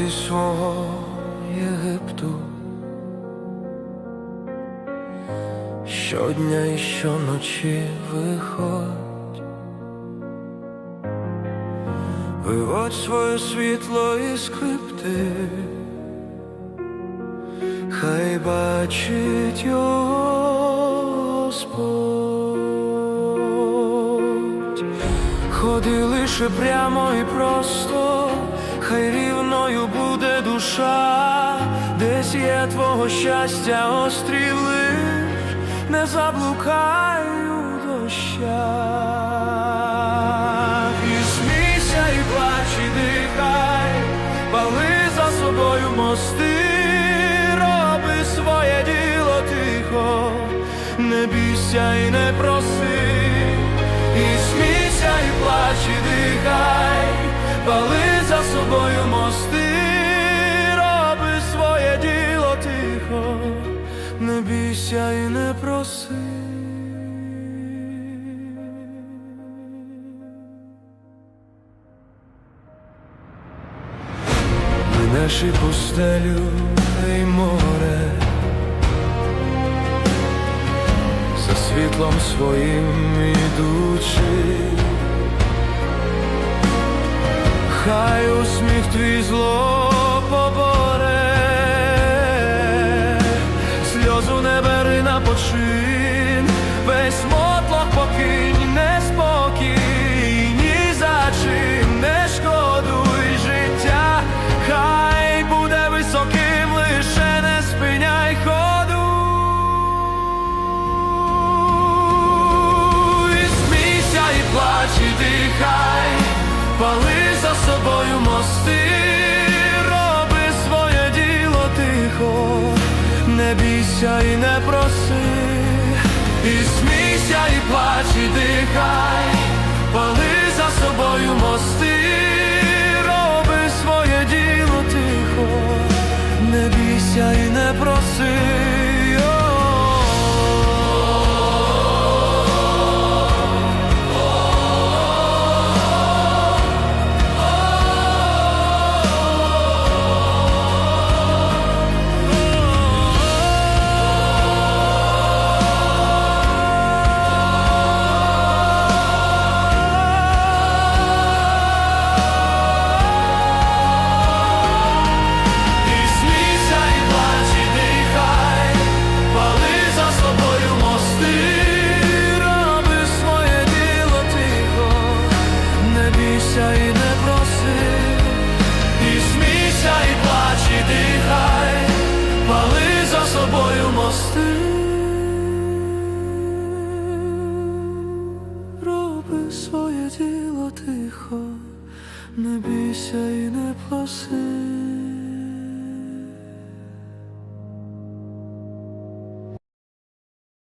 зі свого Єгипту. Щодня і щоночі виходь, виводь своє світло і скрипти, хай бачить його Господь. Ходи лише прямо і просто, хай рівною буде душа, десь є твого щастя острілиш, не заблукай у дощах. І смійся, і плач, і дихай, пали за собою мости, роби своє діло тихо, не бійся і не проси. І смійся, і плач, і дихай, пали Минеш і пустелю і море. За світлом своїм ідучи, хай усміх твій зло поборе, сльозу не бери на почин, весь мотлох покинь, бійся і не проси, і смійся, і плач, і дихай, пали за собою мости, не бійся і не проси.